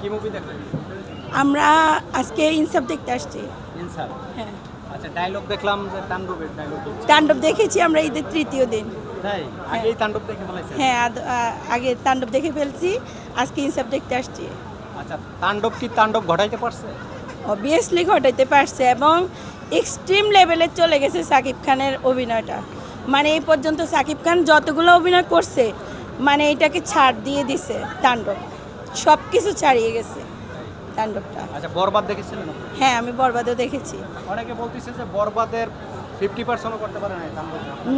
কি মুভি দেখলেন? আমরা আজকে ইনসাফ দেখতে আসছি। ইনসাফ? হ্যাঁ। আচ্ছা ডায়লগ দেখলাম যে তাণ্ডবের ডায়লগ তাণ্ডব দেখেছি আমরা ঈদের তৃতীয় দিন। তাই? আগেই তাণ্ডব দেখে ফেলাইছেন হ্যাঁ আগে তাণ্ডব দেখে ফেলছি আজকে ইনসাফ দেখতে আসছি। আচ্ছা তাণ্ডব কি তাণ্ডব ঘটাইতে পারছে? অবভিয়াসলি ঘটাইতে পারছে এবং এক্সট্রিম লেভেলে চলে গেছে সাকিব খানের অভিনয়টা। মানে এই পর্যন্ত সাকিব খান যতগুলো অভিনয় করছে মানে এটাকে ছাড় দিয়ে দিছে তাণ্ডব। সব কিছু ছাড়িয়ে গেছে তাণ্ডবটা। আচ্ছা বরবাদ দেখেছিলেন? হ্যাঁ আমি বরবাদও দেখেছি। অনেকে বলতেছে যে বরবাদের ফিফটি পার্সেন্টও করতে পারে না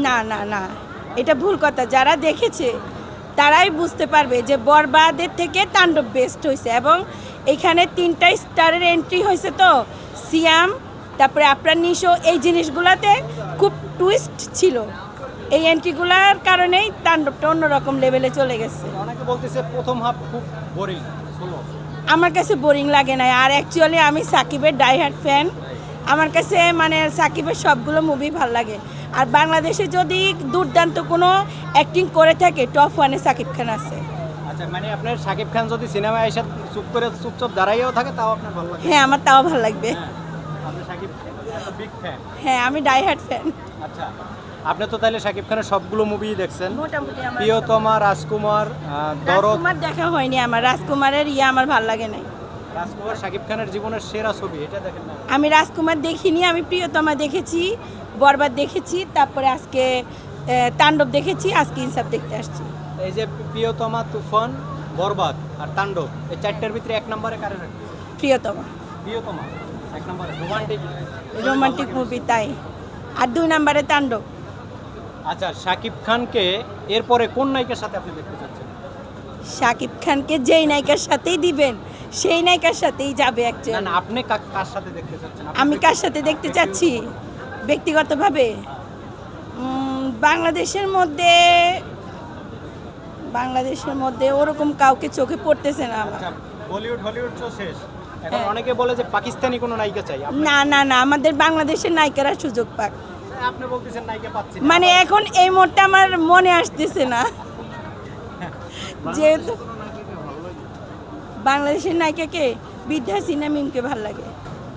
না না না এটা ভুল কথা। যারা দেখেছে তারাই বুঝতে পারবে যে বরবাদের থেকে তাণ্ডব বেস্ট হয়েছে এবং এখানে তিনটা স্টারের এন্ট্রি হয়েছে তো সিয়াম তারপরে আপনার নিশো এই জিনিসগুলোতে খুব টুইস্ট ছিল। এই এন্ট্রিগুলোর কারণেই তাণ্ডবটা অন্যরকম লেভেলে চলে গেছে। অনেকে বলতেছে প্রথম হাফ খুব বোরিং আমার কাছে বোরিং লাগে না আর অ্যাকচুয়ালি আমি সাকিবের ডাইহার্ট ফ্যান আমার কাছে মানে সাকিবের সবগুলো মুভি ভালো লাগে। আর বাংলাদেশে যদি দুর্দান্ত কোনো অ্যাক্টিং করে থাকে টপ ওয়ানে সাকিব খান আছে। আচ্ছা মানে আপনার শাকিব খান যদি সিনেমায় এসে চুপ করে চুপচাপ দাঁড়াইয়াও থাকে তাও আপনার ভালো লাগে? হ্যাঁ আমার তাও ভালো লাগবে। হ্যাঁ, হ্যাঁ আমি ডাইহার্ট ফ্যান আচ্ছা আপনি তো তাহলে শাকিব খানের সবগুলো মুভি দেখছেন। মোটামুটি আমার প্রিয়তমা রাজকুমার দরদ। রাজকুমার দেখা হয়নি আমার। রাজকুমারের ইয়ে আমার ভালো লাগে নাই। রাজকুমার শাকিব খানের জীবনের সেরা ছবি এটা দেখেন না। আমি রাজকুমার দেখিনি আমি প্রিয়তমা দেখেছি বরবাদ দেখেছি তারপরে আজকে তাণ্ডব দেখেছি আজকে ইনসাফ দেখতে আসছি। এই যে প্রিয়তমা তুফান বরবাদ আর তাণ্ডব এই চারটার ভিতরে এক নম্বরে কারে রাখবে? প্রিয়তমা। প্রিয়তমা এক নম্বরে রোমান্টিক রোমান্টিক মুভি তাই। আর দুই নম্বরে তাণ্ডব। আচ্ছা শাকিব খানকে এরপরে কোন নায়িকার সাথে আপনি দেখতে চাচ্ছেন? শাকিব খানকে যেই নায়িকার সাথেই দিবেন সেই নায়িকার সাথেই যাবে না অ্যাকচুয়ালি না আপনি কা- কার সাথে দেখতে চাচ্ছেন? আমি কার সাথে দেখতে চাচ্ছি? ব্যক্তিগতভাবে? বাংলাদেশের মধ্যে বাংলাদেশের মধ্যে ওরকম কাউকে চোখে পড়তেছে না আমার। আচ্ছা বলিউড হলিউড তো শেষ। এখন হ্যাঁ। অনেকে বলে যে পাকিস্তানি কোনো নায়িকা চাই না না না আমাদের বাংলাদেশের নায়িকারা সুযোগ পাক। আপনি বলতেছেন নায়িকা পাচ্ছি মানে এখন এই মুহূর্তে আমার মনে আসতেছে না। যেহেতু বাংলাদেশের নায়িকাকে বিদ্যা সিনহা মিমকে ভালো লাগে।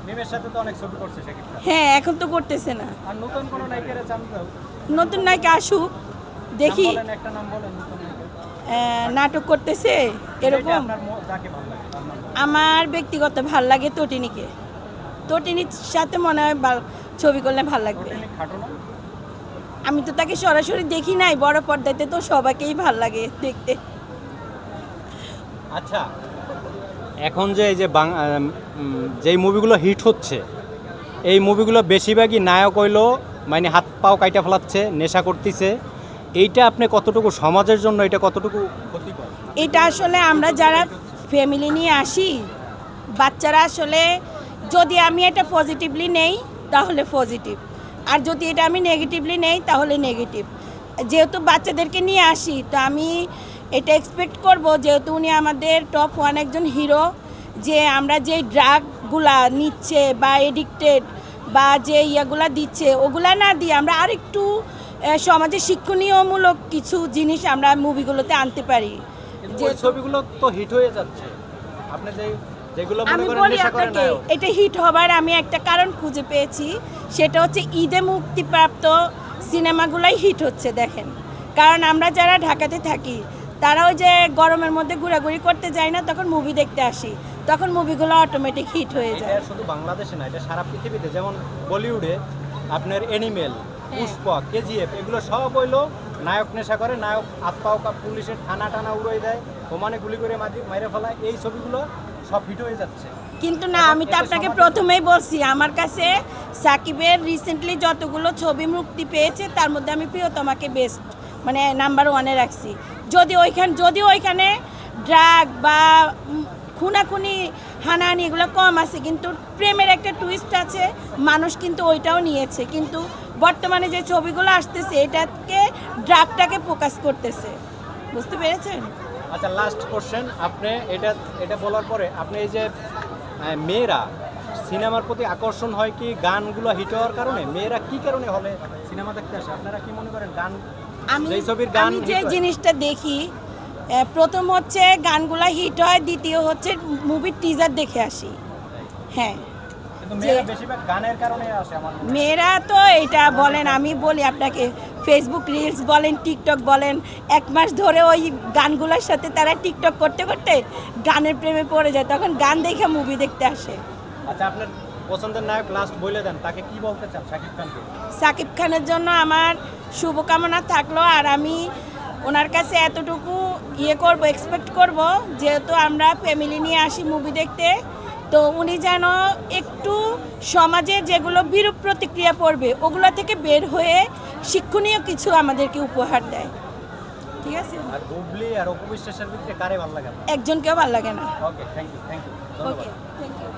মিমের সাথে তো অনেক ছবি করছে হ্যাঁ এখন তো করতেছে না। আর নতুন কোনো নায়িকার চান নতুন নায়িকা আসুক দেখি। একটা নাম বলেন আহ, নাটক করতেছে এরকম। আমার ব্যক্তিগত ভালো লাগে তটিনীকে। তটিনীর সাথে মনে হয় ছবি করলে ভালো লাগবে। আমি তো তাকে সরাসরি দেখি নাই বড় পর্দাতে তো সবাইকেই ভালো লাগে দেখতে। আচ্ছা এখন যে এই যে যেই মুভিগুলো হিট হচ্ছে এই মুভিগুলো বেশিরভাগই নায়ক হইল মানে হাত পাও কাইটা ফেলাচ্ছে নেশা করতেছে। এইটা আপনি কতটুকু সমাজের জন্য এটা কতটুকু এটা আসলে আমরা যারা ফ্যামিলি নিয়ে আসি বাচ্চারা আসলে যদি আমি এটা পজিটিভলি নেই তাহলে পজিটিভ আর যদি এটা আমি নেগেটিভলি নেই, তাহলে নেগেটিভ যেহেতু বাচ্চাদেরকে নিয়ে আসি, তো আমি এটা এক্সপেক্ট করব যেহেতু উনি আমাদের টপ ওয়ান একজন হিরো যে আমরা যে ড্রাগগুলা নিচ্ছে বা এডিক্টেড বা যে ইয়াগুলা দিচ্ছে, ওগুলা না দিয়ে আমরা আরেকটু সমাজে শিক্ষণীয়মূলক কিছু জিনিস আমরা মুভিগুলোতে আনতে পারি। যে ছবিগুলো তো হিট হয়ে যাচ্ছে। আপনি যে আমি বলি আপনাকে এটা হিট হবার আমি একটা কারণ খুঁজে পেয়েছি সেটা হচ্ছে ঈদে মুক্তিপ্রাপ্ত সিনেমাগুলাই হিট হচ্ছে দেখেন। কারণ আমরা যারা ঢাকাতে থাকি তারা ওই যে গরমের মধ্যে ঘোরাঘুরি করতে যায় না তখন মুভি দেখতে আসি। তখন মুভিগুলো অটোমেটিক হিট হয়ে যায়। শুধু বাংলাদেশে না এটা সারা পৃথিবীতে যেমন বলিউডে আপনার এনিমেল পুষ্পা কেজিএফ এগুলো সব হইল নায়ক নেশা করে নায়ক কা- পুলিশের থানা টানা উড়াই দেয় ওমানে গুলি করে মারি মাইরে ফেলায়। এই ছবিগুলো সব হিট হয়ে যাচ্ছে। কিন্তু না আমি তো আপনাকে প্রথমেই বলছি আমার কাছে সাকিবের রিসেন্টলি যতগুলো ছবি মুক্তি পেয়েছে তার মধ্যে আমি প্রিয়তমাকে বেস্ট মানে নাম্বার ওয়ানে রাখছি। যদি ওইখান যদি ওইখানে ড্রাগ বা খুনাখুনি হানাহানি এগুলো কম আছে কিন্তু প্রেমের একটা টুইস্ট আছে মানুষ কিন্তু ওইটাও নিয়েছে। কিন্তু বর্তমানে যে ছবিগুলো আসতেছে এটাকে ড্রাগটাকে ফোকাস করতেছে। বুঝতে পেরেছেন? আচ্ছা লাস্ট কোশ্চেন আপনি এটা এটা বলার পরে আপনি এই যে মেয়েরা সিনেমার প্রতি আকর্ষণ হয় কি গানগুলো হিট হওয়ার কারণে? মেয়েরা কি কারণে হলে সিনেমা দেখতে আসে? আপনারা কি মনে করেন গান আমি ছবির গান যে জিনিসটা দেখি প্রথম হচ্ছে গানগুলো হিট হয় দ্বিতীয় হচ্ছে মুভির টিজার দেখে আসি। হ্যাঁ। মেয়েরা বেশিরভাগ গানের কারণে আসে আমার মেয়েরা তো এটা বলেন আমি বলি আপনাকে ফেসবুক রিলস বলেন টিকটক বলেন এক মাস ধরে ওই গানগুলোর সাথে তারা টিকটক করতে করতে গানের প্রেমে পড়ে যায় তখন গান দেখে মুভি দেখতে আসে। আচ্ছা আপনার পছন্দের নায়ক লাস্ট বলে দেন তাকে কি বলতে চান শাকিব খানকে? সাকিব খানের জন্য আমার শুভকামনা থাকল আর আমি ওনার কাছে এতটুকু ইয়ে করব এক্সপেক্ট করব যেহেতু আমরা ফ্যামিলি নিয়ে আসি মুভি দেখতে তো উনি যেন একটু সমাজে যেগুলো বিরূপ প্রতিক্রিয়া পড়বে ওগুলো থেকে বের হয়ে শিক্ষণীয় কিছু আমাদেরকে উপহার দেয়। ঠিক আছে? আর বুবলি আর অপু বিশ্বাসের ভিতরে কারে ভালো লাগে একজনকেও ভালো লাগে না। Okay thank you thank